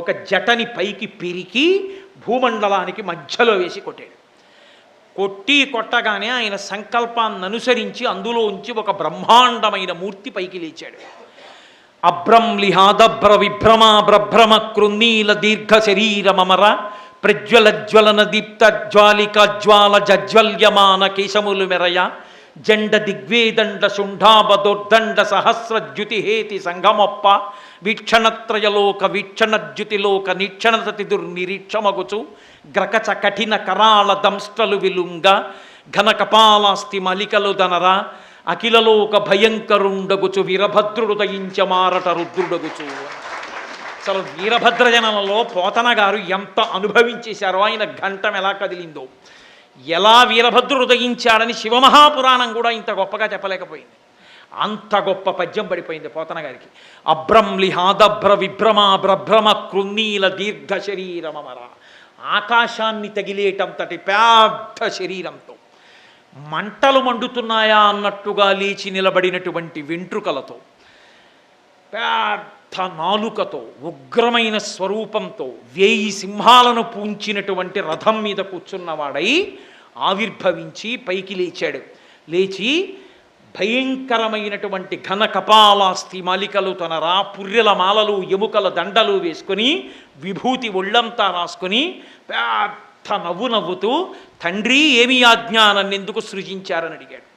ఒక జటని పైకి పిరికి భూమండలానికి మధ్యలో వేసి కొట్టాడు. కొట్టి కొట్టగానే ఆయన సంకల్పాన్ని అనుసరించి అందులోంచి ఒక బ్రహ్మాండమైన మూర్తి పైకి లేచాడు. అభ్రంలిహాదభ్ర విభ్రమ బ్రభ్రమ కృన్నీల దీర్ఘ శరీరమర ప్రజ్వల జ్వలన దీప్త జ్వాలిక జ్వాల జజ్వల్యమాన కేశములు మెరయ జండ దిగ్వేదండ శుంఠాబదోర్దండ సహస్రద్యుతిహేతి సంగమొప్ప వీక్షణత్రయలోక వీక్షణద్యుతిలోక నీక్షణతతి దుర్నిరీక్షమగుచు గ్రకచ కఠిన కరాళ దంష్టలు విలుంగ ఘనకపాలాస్తి మలికలు దనర అఖిలలోక భయంకరుండగుచు వీరభద్రుడు దయించ మారట రుద్రుడగుచు. అసలు వీరభద్రజనంలో పోతన గారు ఎంత అనుభవించేశారో ఆయన ఘంటం ఎలా కదిలిందో. ఎలా వీరభద్రుడు ఉదయించాడని శివమహాపురాణం కూడా ఇంత గొప్పగా చెప్పలేకపోయింది. అంత గొప్ప పద్యం పడిపోయింది పోతన గారికి. అభ్రంలిహాదభ్ర విభ్రమ బ్రభ్రమ కృన్నీల దీర్ఘ శరీరమర ఆకాశాన్ని తగిలేటంతటి పెద్ద శరీరంతో. మంటలు మండుతున్నాయా అన్నట్టుగా లేచి నిలబడినటువంటి వెంట్రుకలతో. పెద్ద నాలుకతో ఉగ్రమైన స్వరూపంతో వేయి సింహాలను పూంచినటువంటి రథం మీద కూర్చున్నవాడై ఆవిర్భవించి పైకి లేచాడు. లేచి భయంకరమైనటువంటి ఘన కపాలాస్తి మాలికలు తనరా పుర్రెల మాలలు ఎముకల దండలు వేసుకొని విభూతి ఒళ్ళంతా రాసుకొని పెద్ద నవ్వు నవ్వుతూ తండ్రి ఏమి ఆజ్ఞానాన్ని ఎందుకు సృజించారని అడిగాడు.